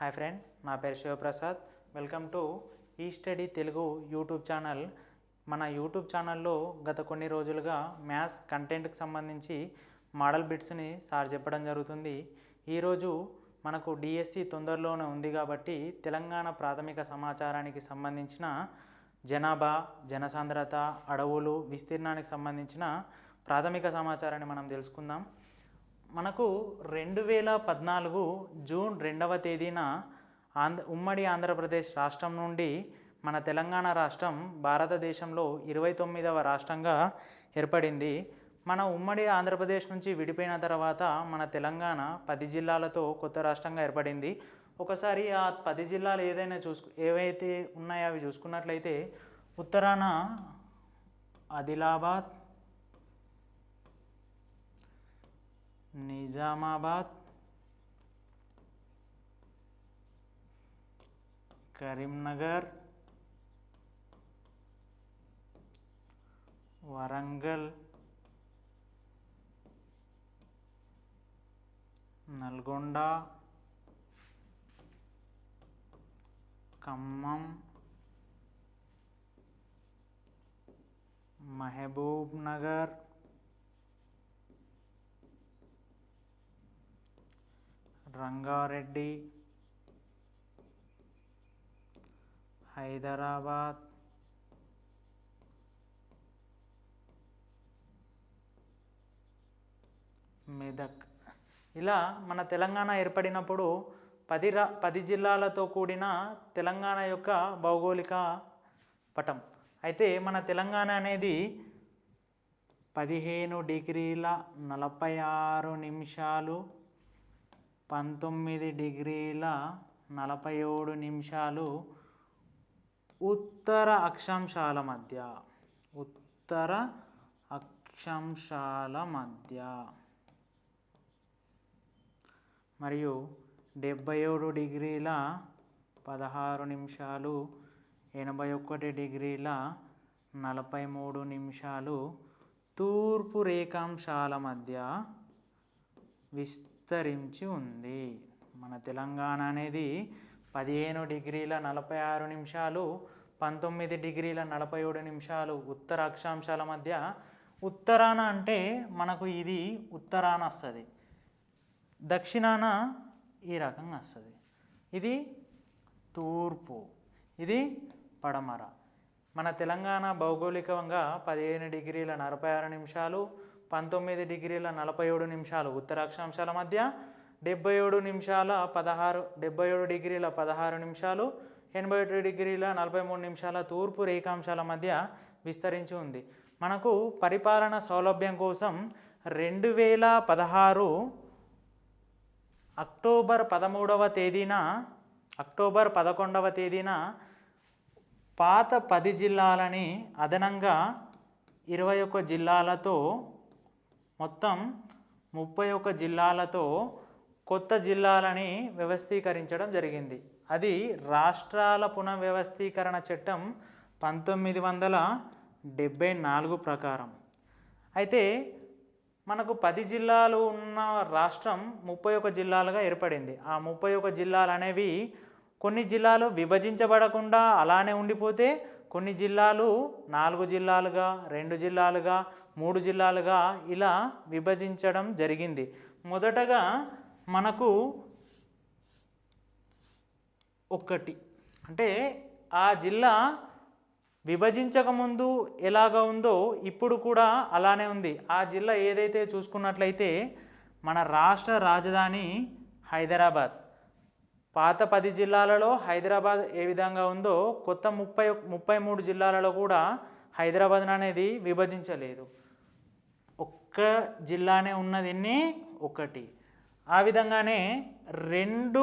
Hi friend నా పేరు Sivaprasad. Welcome to ఈ స్టడీ తెలుగు యూట్యూబ్ ఛానల్. మన యూట్యూబ్ ఛానల్లో గత కొన్ని రోజులుగా మ్యాథ్స్ కంటెంట్కి సంబంధించి మోడల్ బిట్స్ని సార్ చెప్పడం జరుగుతుంది. ఈరోజు మనకు డిఎస్సి తొందరలోనే ఉంది కాబట్టి తెలంగాణ ప్రాథమిక సమాచారానికి సంబంధించిన జనాభా జనసాంద్రత అడవులు విస్తీర్ణానికి సంబంధించిన ప్రాథమిక సమాచారాన్ని మనం తెలుసుకుందాం. మనకు రెండు వేల పద్నాలుగు జూన్ రెండవ తేదీన ఆంధ్ర ఉమ్మడి ఆంధ్రప్రదేశ్ రాష్ట్రం నుండి మన తెలంగాణ రాష్ట్రం భారతదేశంలో ఇరవై తొమ్మిదవ రాష్ట్రంగా ఏర్పడింది. మన ఉమ్మడి ఆంధ్రప్రదేశ్ నుంచి విడిపోయిన తర్వాత మన తెలంగాణ పది జిల్లాలతో కొత్త రాష్ట్రంగా ఏర్పడింది. ఒకసారి ఆ పది జిల్లాలు ఏదైనా చూసుకు ఏవైతే ఉన్నాయో అవి చూసుకున్నట్లయితే ఉత్తరాన ఆదిలాబాద్ నిజామాబాద్ కరీంనగర్ వరంగల్ నల్గొండ ఖమ్మం మహబూబ్ నగర్ రంగారెడ్డి హైదరాబాద్ మెదక్. ఇలా మన తెలంగాణ ఏర్పడినప్పుడు పది రా పది జిల్లాలతో కూడిన తెలంగాణ యొక్క భౌగోళిక పటం. అయితే మన తెలంగాణ అనేది పదిహేను డిగ్రీల నలభై ఆరు నిమిషాలు పంతొమ్మిది డిగ్రీల నలభై ఏడు నిమిషాలు ఉత్తర అక్షాంశాల మధ్య. ఉత్తర అక్షాంశాల మధ్య. మరియు డెబ్బై ఏడు డిగ్రీల పదహారు నిమిషాలు ఎనభై ఒకటి డిగ్రీల నలభై మూడు నిమిషాలు తూర్పు రేఖాంశాల మధ్య విస్తరించి ఉంది. మన తెలంగాణ అనేది పదిహేను డిగ్రీల నలభై ఆరు నిమిషాలు పంతొమ్మిది డిగ్రీల నలభై ఏడు నిమిషాలు ఉత్తర అక్షాంశాల మధ్య. ఉత్తరాన అంటే మనకు ఇది ఉత్తరాన వస్తుంది. దక్షిణాన ఈ రకంగా వస్తుంది. ఇది తూర్పు ఇది పడమర. మన తెలంగాణ భౌగోళికంగా పదిహేను డిగ్రీల నలభై ఆరు నిమిషాలు పంతొమ్మిది డిగ్రీల నలభై ఏడు నిమిషాలు. ఉత్తరాక్షాంశాల మధ్య డెబ్బై ఏడు నిమిషాల పదహారు డెబ్బై ఏడు డిగ్రీల పదహారు నిమిషాలు ఎనభై ఒకటి డిగ్రీల నలభై మూడు నిమిషాల తూర్పు రేఖాంశాల మధ్య విస్తరించి ఉంది. మనకు పరిపాలన సౌలభ్యం కోసం రెండు వేల పదహారు అక్టోబర్ పదమూడవ తేదీన అక్టోబర్ పదకొండవ తేదీన పాత పది జిల్లాలని అదనంగా ఇరవై ఒక్క జిల్లాలతో మొత్తం ముప్పై ఒక్క జిల్లాలతో కొత్త జిల్లాలని వ్యవస్థీకరించడం జరిగింది. అది రాష్ట్రాల పునర్వ్యవస్థీకరణ చట్టం పంతొమ్మిది వందల డెబ్బై నాలుగు ప్రకారం. అయితే మనకు పది జిల్లాలు ఉన్న రాష్ట్రం ముప్పై ఒక జిల్లాలుగా ఏర్పడింది. ఆ ముప్పై ఒక జిల్లాలు అనేవి కొన్ని జిల్లాలు విభజించబడకుండా అలానే ఉండిపోతే కొన్ని జిల్లాలు నాలుగు జిల్లాలుగా రెండు జిల్లాలుగా మూడు జిల్లాలుగా ఇలా విభజించడం జరిగింది. మొదటగా మనకు ఒక్కటి. అంటే ఆ జిల్లా విభజించకముందు ఎలాగ ఉందో ఇప్పుడు కూడా అలానే ఉంది. ఆ జిల్లా ఏదైతే చూసుకున్నట్లయితే మన రాష్ట్ర రాజధాని హైదరాబాద్. పాత పది జిల్లాలలో హైదరాబాద్ ఏ విధంగా ఉందో కొత్త ముప్పై ముప్పై మూడు జిల్లాలలో కూడా హైదరాబాద్ అనేది విభజించలేదు. ఒక్క జిల్లానే ఉన్నది ఎన్ని ఒకటి. ఆ విధంగానే రెండు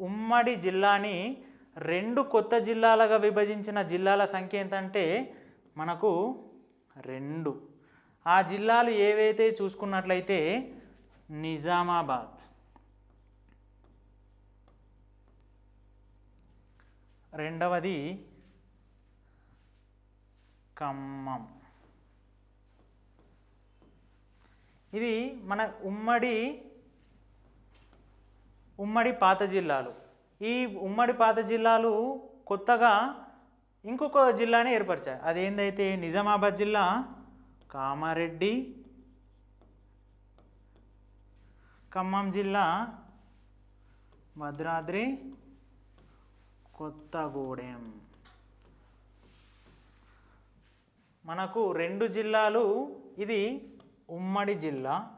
ఉమ్మడి జిల్లాని రెండు కొత్త జిల్లాలుగా విభజించిన జిల్లాల సంఖ్య ఏంటంటే మనకు రెండు. ఆ జిల్లాలు ఏవైతే చూసుకున్నట్లయితే నిజామాబాద్ రెండవది ఖమ్మం. ఇది మన ఉమ్మడి ఉమ్మడి పాత జిల్లాలు. ఈ ఉమ్మడి పాత జిల్లాలు కొత్తగా ఇంకొక జిల్లాని ఏర్పరిచాయి. అదేందైతే నిజామాబాద్ జిల్లా కామారెడ్డి ఖమ్మం జిల్లా భద్రాద్రి కొత్తగూడెం. మనకు రెండు జిల్లాలు. ఇది ఉమ్మడి జిల్లా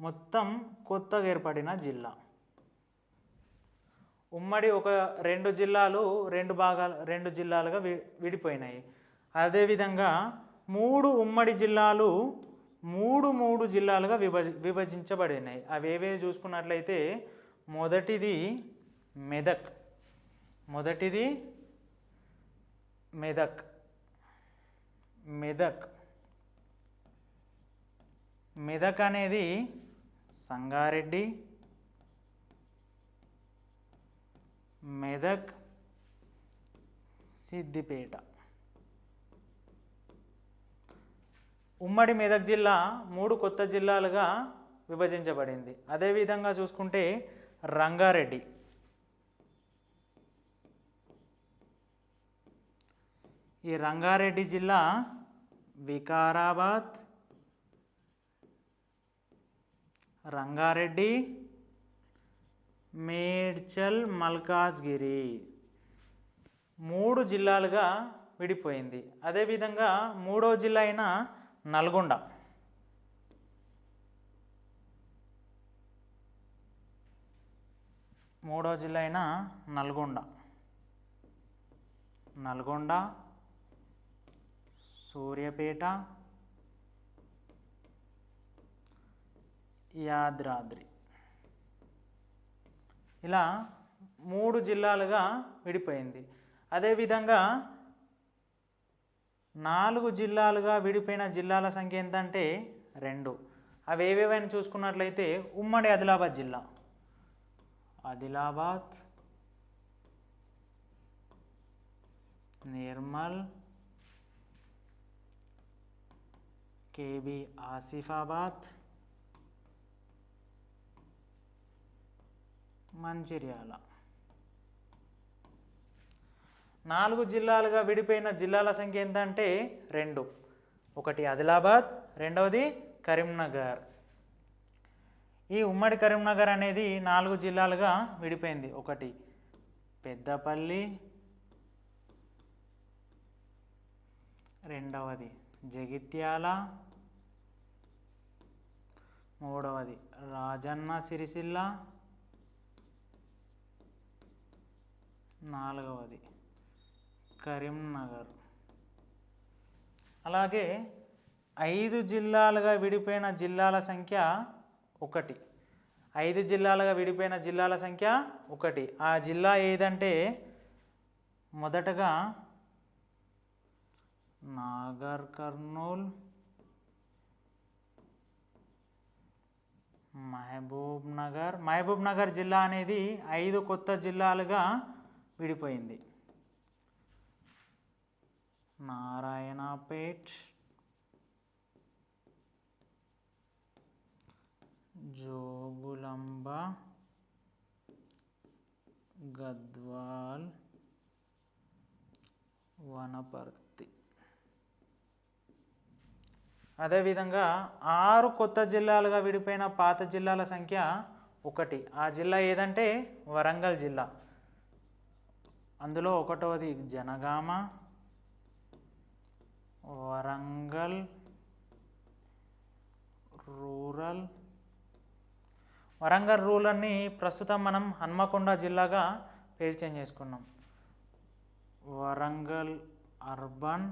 మొత్తం కొత్తగా ఏర్పడిన జిల్లా. ఉమ్మడి ఒక రెండు జిల్లాలు రెండు భాగాలు రెండు జిల్లాలుగా వి విడిపోయినాయి. అదేవిధంగా మూడు ఉమ్మడి జిల్లాలు మూడు మూడు జిల్లాలుగా విభజ విభజించబడినాయి. అవి ఏవేవి చూసుకున్నట్లయితే మొదటిది మెదక్. మొదటిది మెదక్. మెదక్. మెదక్ అనేది సంగారెడ్డి మెదక్ సిద్దిపేట. ఉమ్మడి మెదక్ జిల్లా మూడు కొత్త జిల్లాలుగా విభజించబడింది. అదేవిధంగా చూసుకుంటే రంగారెడ్డి. ఈ రంగారెడ్డి జిల్లా వికారాబాద్ రంగారెడ్డి మేడ్చల్ మల్కాజ్గిరి. మూడు జిల్లాలుగా విడిపోయింది. అదేవిధంగా మూడో జిల్లా అయిన నల్గొండ. మూడో జిల్లా అయిన నల్గొండ. నల్గొండ సూర్యాపేట యాద్రాద్రి. ఇలా మూడు జిల్లాలుగా విడిపోయింది. అదేవిధంగా నాలుగు జిల్లాలుగా విడిపోయిన జిల్లాల సంఖ్య ఎంతంటే రెండు. అవి ఏవేవైనా చూసుకున్నట్లయితే ఉమ్మడి ఆదిలాబాద్ జిల్లా. ఆదిలాబాద్ నిర్మల్ కేబి ఆసిఫాబాద్ మంచిర్యాల. నాలుగు జిల్లాలుగా విడిపోయిన జిల్లాల సంఖ్య ఏంటంటే రెండు. ఒకటి ఆదిలాబాద్ రెండవది కరీంనగర్. ఈ ఉమ్మడి కరీంనగర్ అనేది నాలుగు జిల్లాలుగా విడిపోయింది. ఒకటి పెద్దపల్లి రెండవది జగిత్యాల మూడవది రాజన్న సిరిసిల్ల నాలుగవది. కరీంనగర్. అలాగే ఐదు జిల్లాలుగా విడిపోయిన జిల్లాల సంఖ్య ఒకటి. ఐదు జిల్లాలుగా విడిపోయిన జిల్లాల సంఖ్య ఒకటి. ఆ జిల్లా ఏదంటే మొదటగా నాగర్ కర్నూల్ మహబూబ్ నగర్ మహబూబ్ నగర్ జిల్లా అనేది ఐదు కొత్త జిల్లాలుగా విడిపోయింది. నారాయణపేట్ జోగులంబ గద్వాల్ వనపర్తి. అదేవిధంగా ఆరు కొత్త జిల్లాలుగా విడిపోయిన పాత జిల్లాల సంఖ్య ఒకటి. ఆ జిల్లా ఏదంటే వరంగల్ జిల్లా. అందులో ఒకటవది జనగామ వరంగల్ రూరల్. వరంగల్ రూరల్ని ప్రస్తుతం మనం హన్మకొండ జిల్లాగా పేరు చేంజ్ చేసుకున్నాం. వరంగల్ అర్బన్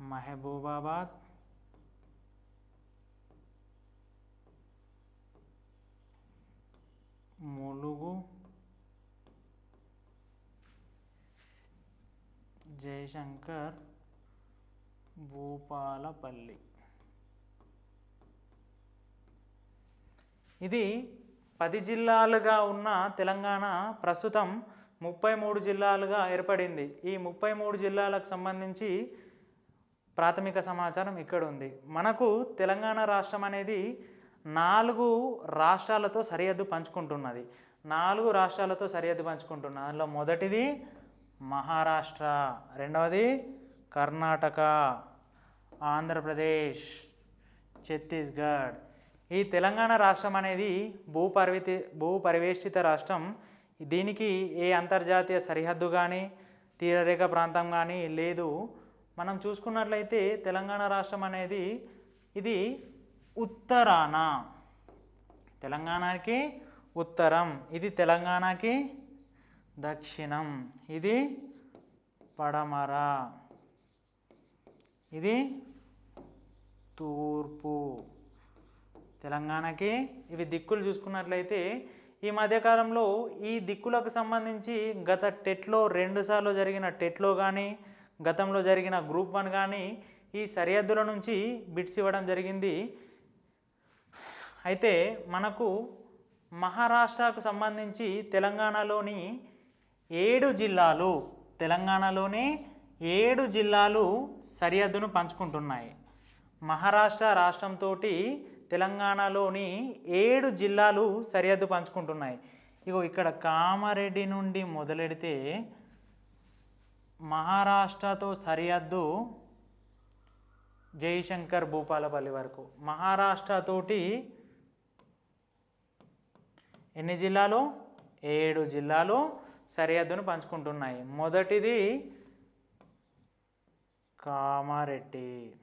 మహబూబాబాద్ ములుగు జయశంకర్ భూపాలపల్లి. ఇది పది జిల్లాలుగా ఉన్న తెలంగాణ ప్రస్తుతం ముప్పై మూడు జిల్లాలుగా ఏర్పడింది. ఈ ముప్పై మూడు జిల్లాలకు సంబంధించి ప్రాథమిక సమాచారం ఇక్కడ ఉంది మనకు తెలంగాణ రాష్ట్రం అనేది నాలుగు రాష్ట్రాలతో సరిహద్దు పంచుకుంటున్నది. నాలుగు రాష్ట్రాలతో సరిహద్దు పంచుకుంటున్నది అందులో మొదటిది మహారాష్ట్ర రెండవది కర్ణాటక ఆంధ్రప్రదేశ్ ఛత్తీస్గఢ్. ఈ తెలంగాణ రాష్ట్రం అనేది భూపరివితి భూ పరివేష్టిత రాష్ట్రం. దీనికి ఏ అంతర్జాతీయ సరిహద్దు కానీ తీరరేఖ ప్రాంతం కానీ లేదు. మనం చూసుకున్నట్లయితే తెలంగాణ రాష్ట్రం అనేది ఇది ఉత్తరాన. తెలంగాణకి ఉత్తరం. ఇది తెలంగాణకి దక్షిణం. ఇది పడమర. ఇది తూర్పు. తెలంగాణకి ఇవి దిక్కులు చూసుకున్నట్లయితే ఈ మధ్యకాలంలో ఈ దిక్కులకు సంబంధించి గత టెట్లో రెండుసార్లు జరిగిన టెట్లో కానీ గతంలో జరిగిన గ్రూప్ వన్ కానీ ఈ సరిహద్దుల నుంచి బిట్స్ ఇవ్వడం జరిగింది. అయితే మనకు మహారాష్ట్రకు సంబంధించి తెలంగాణలోని ఏడు జిల్లాలు తెలంగాణలోని ఏడు జిల్లాలు సరిహద్దును పంచుకుంటున్నాయి. మహారాష్ట్ర రాష్ట్రంతో తెలంగాణలోని ఏడు జిల్లాలు సరిహద్దు పంచుకుంటున్నాయి. ఇగో ఇక్కడ కామారెడ్డి నుండి మొదలెడితే మహారాష్ట్రతో సరిహద్దు జయశంకర్ భూపాలపల్లి వరకు మహారాష్ట్రతోటి ఎన్ని జిల్లాలు? ఏడు జిల్లాలు సరిహద్దును పంచుకుంటున్నాయి. మొదటిది కామారెడ్డి.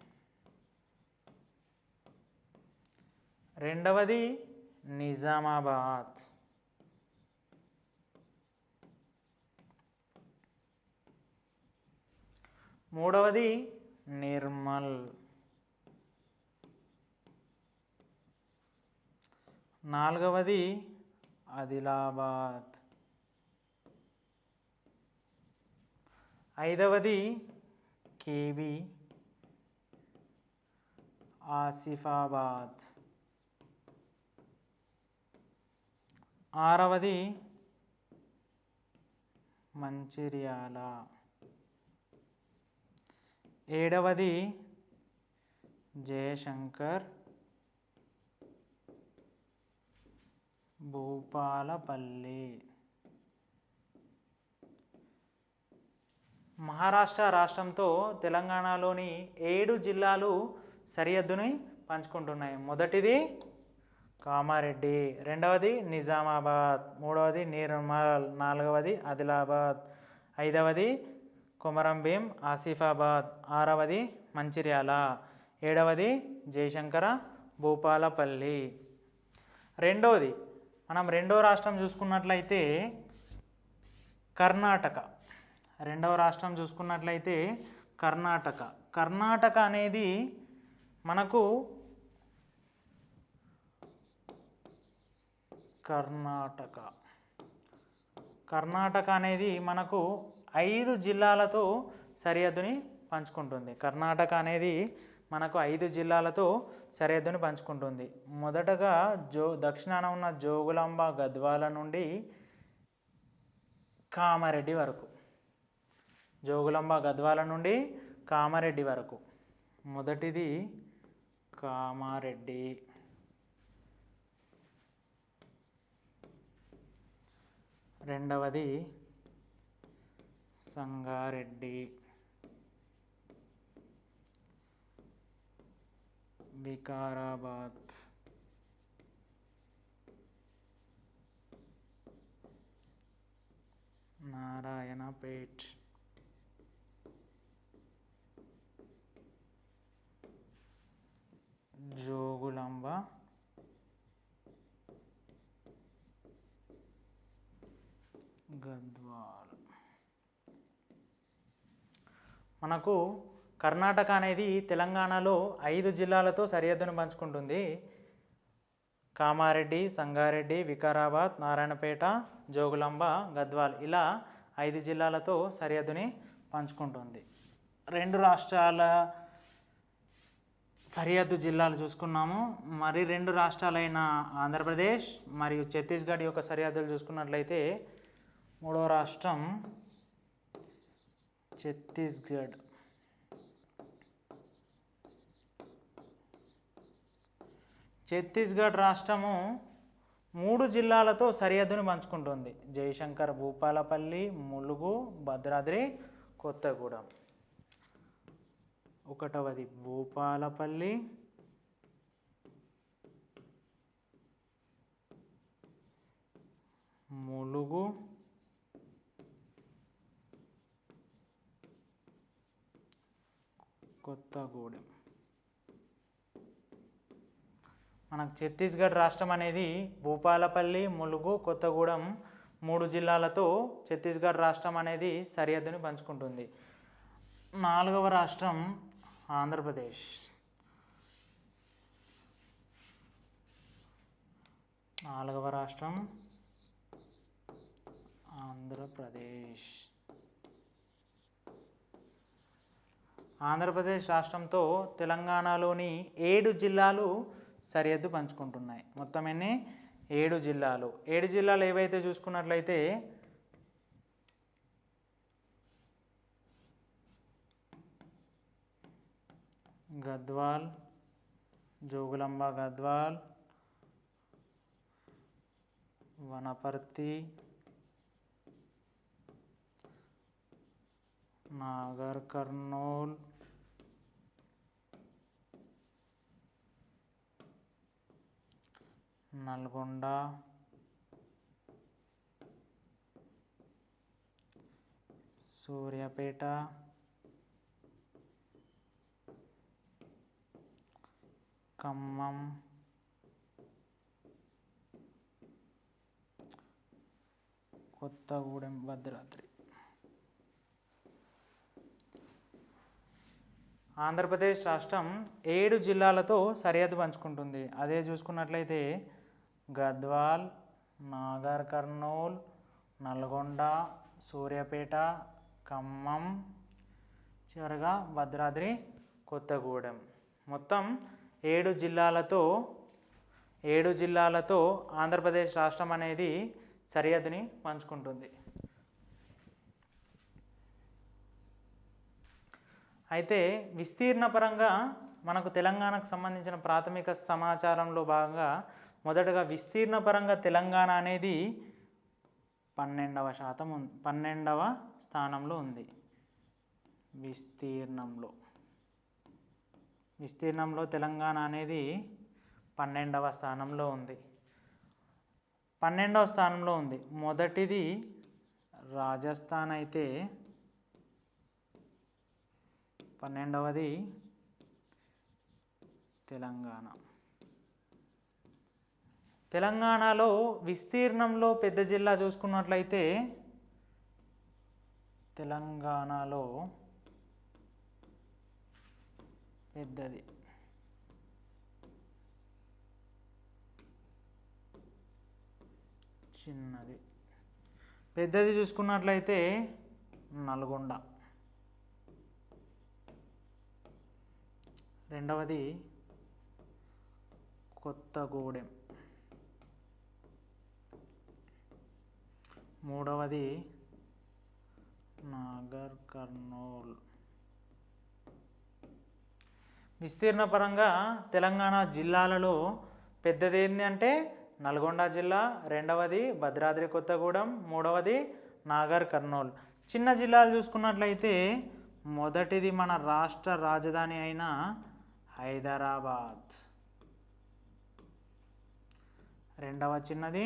రెండవది నిజామాబాద్. మూడవది నిర్మల్. నాలుగవది ఆదిలాబాద్. ఐదవది కేవి ఆసిఫాబాద్. ఆరవది మంచిర్యాల. ఏడవది జయశంకర్ భూపాలపల్లి. మహారాష్ట్ర రాష్ట్రంతో తెలంగాణలోని ఏడు జిల్లాలు సరిహద్దుని పంచుకుంటున్నాయి. మొదటిది కామారెడ్డి రెండవది నిజామాబాద్ మూడవది నిర్మల్ నాలుగవది ఆదిలాబాద్ ఐదవది కొమరంభీం ఆసిఫాబాద్ ఆరవది మంచిర్యాల ఏడవది జయశంకర భూపాలపల్లి. రెండవది మనం రెండో రాష్ట్రం చూసుకున్నట్లయితే కర్ణాటక. రెండవ రాష్ట్రం చూసుకున్నట్లయితే కర్ణాటక. కర్ణాటక అనేది మనకు కర్ణాటక. కర్ణాటక అనేది మనకు ఐదు జిల్లాలతో సరిహద్దుని పంచుకుంటుంది. కర్ణాటక అనేది మనకు ఐదు జిల్లాలతో సరిహద్దును పంచుకుంటుంది. మొదటగా జో దక్షిణాన ఉన్న జోగులాంబ గద్వాల నుండి కామారెడ్డి వరకు. జోగులాంబ గద్వాల నుండి కామారెడ్డి వరకు. మొదటిది కామారెడ్డి. రెండవది సంగారెడ్డి. వికారాబాద్ నారాయణపేట్ జోగులాంబ గద్వాల్ మనకు కర్ణాటక అనేది తెలంగాణలో ఐదు జిల్లాలతో సరిహద్దును పంచుకుంటుంది. కామారెడ్డి సంగారెడ్డి వికారాబాద్ నారాయణపేట జోగులాంబ గద్వాల్ ఇలా ఐదు జిల్లాలతో సరిహద్దుని పంచుకుంటుంది. రెండు రాష్ట్రాల సరిహద్దు జిల్లాలు చూసుకున్నాము. మరి రెండు రాష్ట్రాలైన ఆంధ్రప్రదేశ్ మరియు ఛత్తీస్గఢ్ యొక్క సరిహద్దులు చూసుకున్నట్లయితే మూడో రాష్ట్రం ఛత్తీస్గఢ్. ఛత్తీస్గఢ్ రాష్ట్రము మూడు జిల్లాలతో సరిహద్దును పంచుకుంటుంది. జయశంకర్ భూపాలపల్లి ములుగు భద్రాద్రి కొత్తగూడెం. ఒకటవది భూపాలపల్లి. ములుగు. కొత్తగూడెం. మనకు ఛత్తీస్గఢ్ రాష్ట్రం అనేది భూపాలపల్లి ములుగు కొత్తగూడెం మూడు జిల్లాలతో ఛత్తీస్గఢ్ రాష్ట్రం అనేది సరిహద్దుని పంచుకుంటుంది. నాలుగవ రాష్ట్రం ఆంధ్రప్రదేశ్. నాలుగవ రాష్ట్రం ఆంధ్రప్రదేశ్. ఆంధ్రప్రదేశ్ రాష్ట్రంతో తెలంగాణలోని ఏడు జిల్లాలు సరిహద్దు పంచుకుంటున్నాయి. మొత్తం ఎన్ని? ఏడు జిల్లాలు. ఏడు జిల్లాలు ఏవైతే చూసుకున్నట్లయితే గద్వాల్ జోగులాంబ గద్వాల్ వనపర్తి నాగర్ కర్నూల్ నల్గొండ. సూర్యాపేట. ఖమ్మం. కొత్తగూడెం భద్రాద్రి. ఆంధ్రప్రదేశ్ రాష్ట్రం ఏడు జిల్లాలతో సరిహద్దు పంచుకుంటుంది. అదే చూసుకున్నట్లయితే గద్వాల్ నాగర్ కర్నూల్ నల్గొండ సూర్యాపేట ఖమ్మం చివరగా భద్రాద్రి కొత్తగూడెం. మొత్తం ఏడు జిల్లాలతో ఏడు జిల్లాలతో ఆంధ్రప్రదేశ్ రాష్ట్రం అనేది సరిహద్దుని పంచుకుంటుంది. అయితే విస్తీర్ణ పరంగా మనకు తెలంగాణకు సంబంధించిన ప్రాథమిక సమాచారంలో భాగంగా మొదటగా విస్తీర్ణ పరంగా తెలంగాణ అనేది పన్నెండవ శాతం ఉంది పన్నెండవ స్థానంలో ఉంది. విస్తీర్ణంలో. విస్తీర్ణంలో తెలంగాణ అనేది పన్నెండవ స్థానంలో ఉంది. పన్నెండవ స్థానంలో ఉంది. మొదటిది రాజస్థాన్ అయితే పన్నెండవది తెలంగాణ. తెలంగాణలో విస్తీర్ణంలో పెద్ద జిల్లా చూసుకున్నట్లయితే తెలంగాణలో పెద్దది. చిన్నది. పెద్దది చూసుకున్నట్లయితే నల్గొండ. రెండవది కొత్తగూడెం. మూడవది నాగర్ కర్నూల్ విస్తీర్ణ పరంగా తెలంగాణ జిల్లాలలో పెద్దది ఏంటి అంటే నల్గొండ జిల్లా రెండవది భద్రాద్రి కొత్తగూడెం మూడవది నాగర్ కర్నూల్ చిన్న జిల్లాలు చూసుకున్నట్లయితే మొదటిది మన రాష్ట్ర రాజధాని అయిన హైదరాబాద్. రెండవ చిన్నది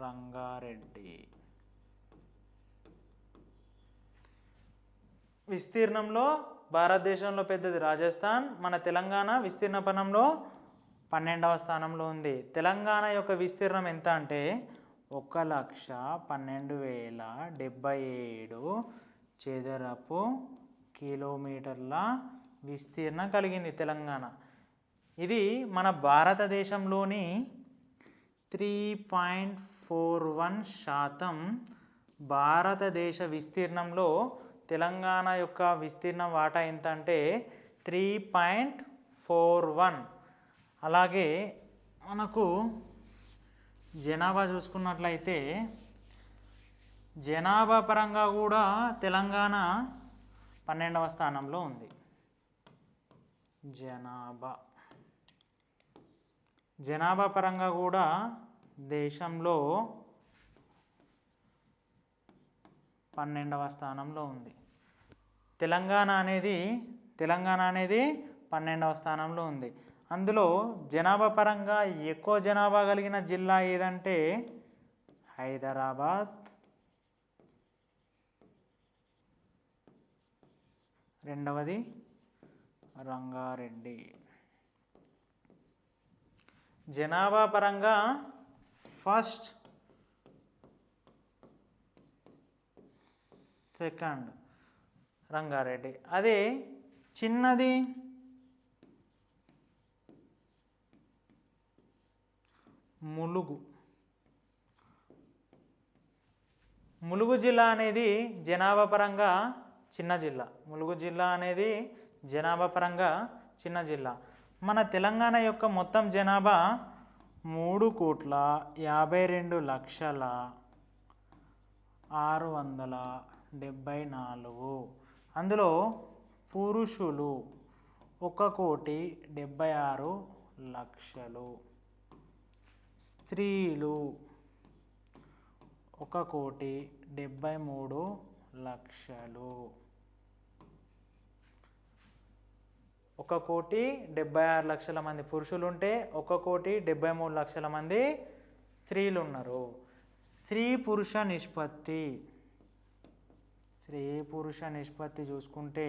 రంగారెడ్డి. విస్తీర్ణంలో భారతదేశంలో పెద్దది రాజస్థాన్ మన తెలంగాణ విస్తీర్ణ పనంలో పన్నెండవ స్థానంలో ఉంది. తెలంగాణ యొక్క విస్తీర్ణం ఎంత అంటే ఒక లక్ష పన్నెండు వేల డెబ్బై ఏడు చదరపు కిలోమీటర్ల విస్తీర్ణం కలిగింది తెలంగాణ. ఇది మన భారతదేశంలోని త్రీ పాయింట్ ఫోర్ వన్ శాతం భారతదేశ విస్తీర్ణంలో తెలంగాణ యొక్క విస్తీర్ణం వాటా ఎంత అంటే త్రీ పాయింట్ ఫోర్ వన్. అలాగే మనకు జనాభా చూసుకున్నట్లయితే జనాభా పరంగా కూడా తెలంగాణ పన్నెండవ స్థానంలో ఉంది. జనాభా. జనాభా పరంగా కూడా దేశంలో పన్నెండవ స్థానంలో ఉంది. తెలంగాణ అనేది తెలంగాణ అనేది పన్నెండవ స్థానంలో ఉంది. అందులో జనాభా పరంగా ఎక్కువ జనాభా కలిగిన జిల్లా ఏదంటే హైదరాబాద్. రెండవది రంగారెడ్డి. జనాభా పరంగా ఫస్ట్ సెకండ్ రంగారెడ్డి. అదే చిన్నది ములుగు. ములుగు జిల్లా అనేది జనాభా పరంగా చిన్న జిల్లా. ములుగు జిల్లా అనేది జనాభా పరంగా చిన్న జిల్లా. మన తెలంగాణ యొక్క మొత్తం జనాభా మూడు కోట్ల యాభై రెండు లక్షల ఆరు వందల డెబ్భై నాలుగు. అందులో పురుషులు ఒక కోటి డెబ్భై ఆరు లక్షలు. స్త్రీలు ఒక కోటి డెబ్భై మూడు లక్షలు. ఒక కోటి డెబ్బై ఆరు లక్షల మంది పురుషులు ఉంటే ఒక కోటి డెబ్బై మూడు లక్షల మంది స్త్రీలు ఉన్నారు స్త్రీ పురుష నిష్పత్తి. స్త్రీ పురుష నిష్పత్తి చూసుకుంటే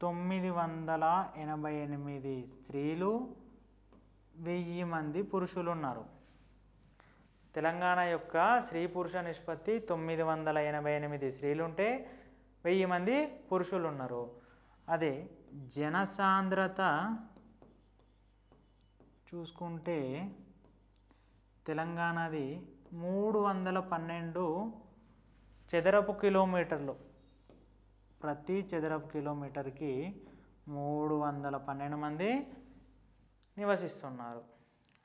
తొమ్మిది వందల ఎనభై ఎనిమిది స్త్రీలు వెయ్యి మంది పురుషులు ఉన్నారు తెలంగాణ యొక్క స్త్రీ పురుష నిష్పత్తి తొమ్మిది వందల ఎనభై ఎనిమిది స్త్రీలుంటే వెయ్యి మంది పురుషులు ఉన్నారు అదే జనసాంద్రత చూసుకుంటే తెలంగాణది మూడు వందల పన్నెండు చదరపు కిలోమీటర్లు. ప్రతి చదరపు కిలోమీటర్కి మూడు వందల పన్నెండు మంది నివసిస్తున్నారు.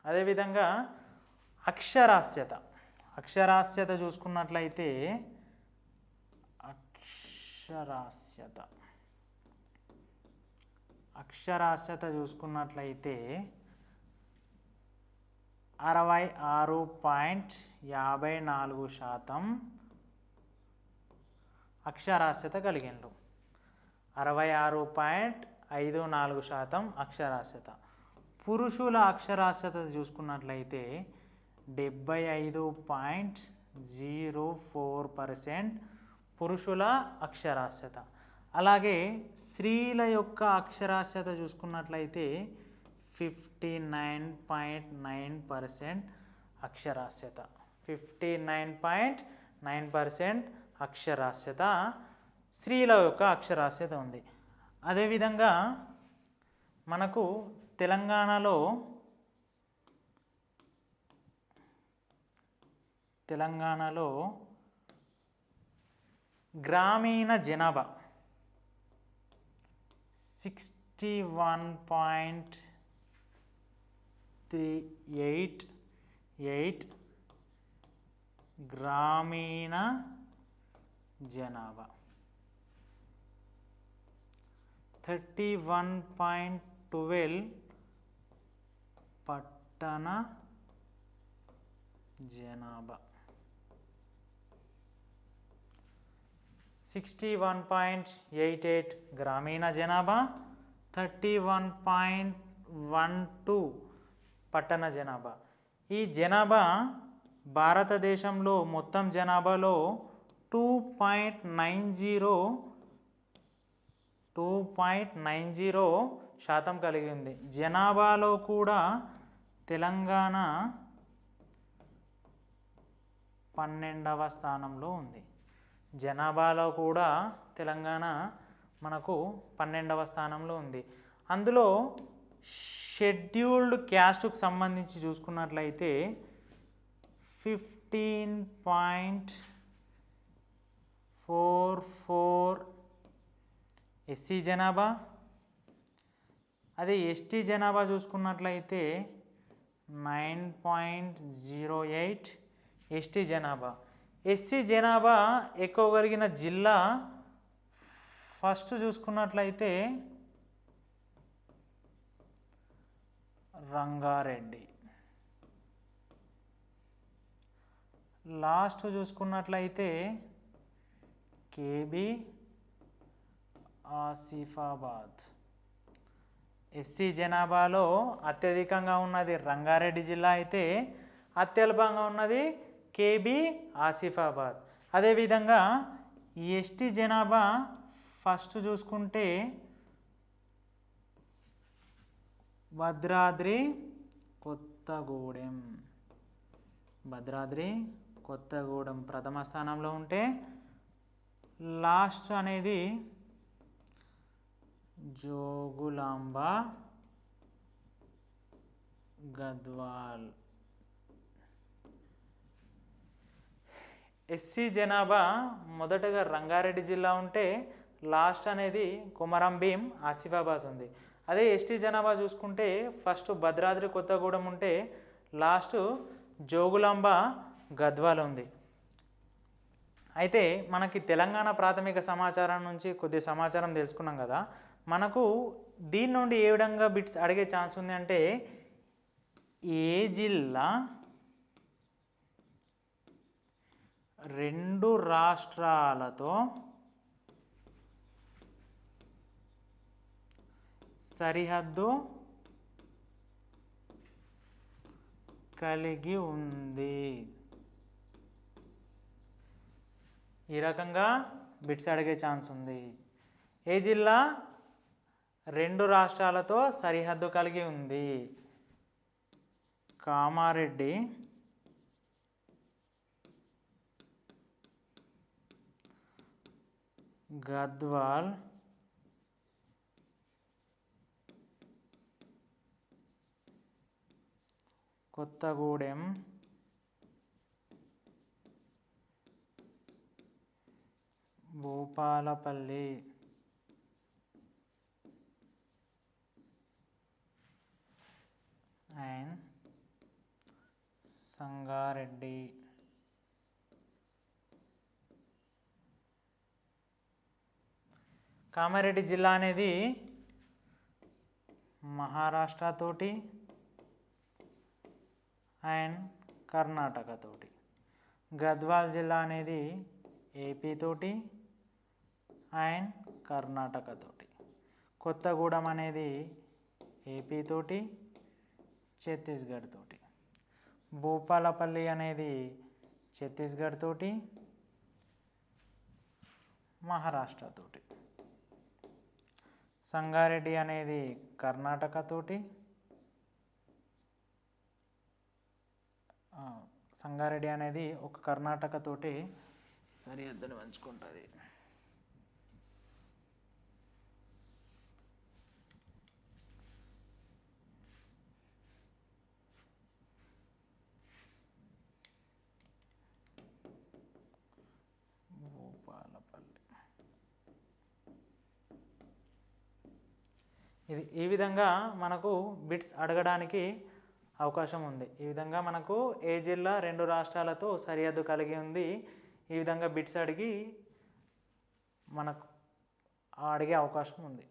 అదేవిధంగా అక్షరాస్యత. అక్షరాస్యత చూసుకున్నట్లయితే అక్షరాస్యత. అక్షరాస్యత చూసుకున్నట్లయితే అరవై ఆరు పాయింట్ యాభై నాలుగు శాతం అక్షరాస్యత కలిగిండు అరవై ఆరు పాయింట్ ఐదు నాలుగు శాతం అక్షరాస్యత. పురుషుల అక్షరాస్యత చూసుకున్నట్లయితే డెబ్బై ఐదు పాయింట్ జీరో ఫోర్ పర్సెంట్ పురుషుల అక్షరాస్యత. అలాగే స్త్రీల యొక్క అక్షరాస్యత చూసుకున్నట్లయితే fifty nine point nine percent అక్షరాస్యత. Fifty nine point nine percent అక్షరాస్యత స్త్రీల యొక్క అక్షరాస్యత ఉంది. అదేవిధంగా మనకు తెలంగాణలో తెలంగాణలో గ్రామీణ జనాభా sixty one point three eight eight గ్రామీణ జనాభా థర్టీ వన్ పాయింట్ ట్వెల్వ్ పట్టణ జనాభా sixty one point eight eight గ్రామీణ జనాభా thirty one point one two పట్టణ జనాభా. ఈ జనాభా భారతదేశంలో మొత్తం జనాభాలో two point nine zero two point nine zero శాతం కలిగి ఉంది. జనాభాలో కూడా తెలంగాణ పన్నెండవ స్థానంలో ఉంది. జనాభాలో కూడా తెలంగాణ మనకు పన్నెండవ స్థానంలో ఉంది. అందులో షెడ్యూల్డ్ క్యాస్ట్కు సంబంధించి చూసుకున్నట్లయితే fifteen point four four SC జనాభా. అదే ఎస్టీ జనాభా చూసుకున్నట్లయితే nine point zero eight ST జనాభా. ఎస్సీ జనాభా ఎక్కువ కలిగిన జిల్లా ఫస్ట్ చూసుకున్నట్లయితే రంగారెడ్డి. లాస్ట్ చూసుకున్నట్లయితే కేబి ఆసిఫాబాద్. ఎస్సీ జనాభాలో అత్యధికంగా ఉన్నది రంగారెడ్డి జిల్లా అయితే అత్యల్పంగా ఉన్నది కేబి ఆసిఫాబాద్. అదేవిధంగా ఎస్టీ జనాభా ఫస్ట్ చూసుకుంటే భద్రాద్రి కొత్తగూడెం. భద్రాద్రి కొత్తగూడెం ప్రథమ స్థానంలో ఉంటే లాస్ట్ అనేది జోగులాంబ గద్వాల్. ఎస్సీ జనాభా మొదటగా రంగారెడ్డి జిల్లా ఉంటే లాస్ట్ అనేది కొమరం భీం ఆసిఫాబాద్ ఉంది. అదే ఎస్టీ జనాభా చూసుకుంటే ఫస్ట్ భద్రాద్రి కొత్తగూడెం ఉంటే లాస్ట్ జోగులాంబ గద్వాల్ ఉంది. అయితే మనకి తెలంగాణ ప్రాథమిక సమాచారం నుంచి కొద్ది సమాచారం తెలుసుకున్నాం కదా. మనకు దీని నుండి ఏ విధంగా బిట్స్ అడిగే ఛాన్స్ ఉంది అంటే ఏ జిల్లా రెండు రాష్ట్రాలతో సరిహద్దు కలిగి ఉంది. ఈ రకంగా బిట్స్ అడిగే ఛాన్స్ ఉంది. ఏ జిల్లా రెండు రాష్ట్రాలతో సరిహద్దు కలిగి ఉంది? కామారెడ్డి గద్వాల్. కొత్తగూడెం. భూపాలపల్లి. అండ్ సంగారెడ్డి. కామారెడ్డి జిల్లా అనేది మహారాష్ట్రతోటి అండ్ కర్ణాటకతోటి గద్వాల్ జిల్లా అనేది ఏపీ తోటి అండ్ కర్ణాటకతోటి కొత్తగూడెం అనేది ఏపీ తోటి ఛత్తీస్గఢ్ తోటి. భూపాలపల్లి అనేది ఛత్తీస్గఢ్ తోటి మహారాష్ట్ర తోటి. సంగారెడ్డి అనేది కర్ణాటకతోటి సంగారెడ్డి అనేది ఒక కర్ణాటకతోటి సరిహద్దును పంచుకుంటుంది భూపాలపల్లి ఇది ఈ విధంగా మనకు బిట్స్ అడగడానికి అవకాశం ఉంది. ఈ విధంగా మనకు ఏ జిల్లా రెండు రాష్ట్రాలతో సరిహద్దు కలిగి ఉంది ఈ విధంగా బిట్స్ అడిగి మనకు అడిగే అవకాశం ఉంది.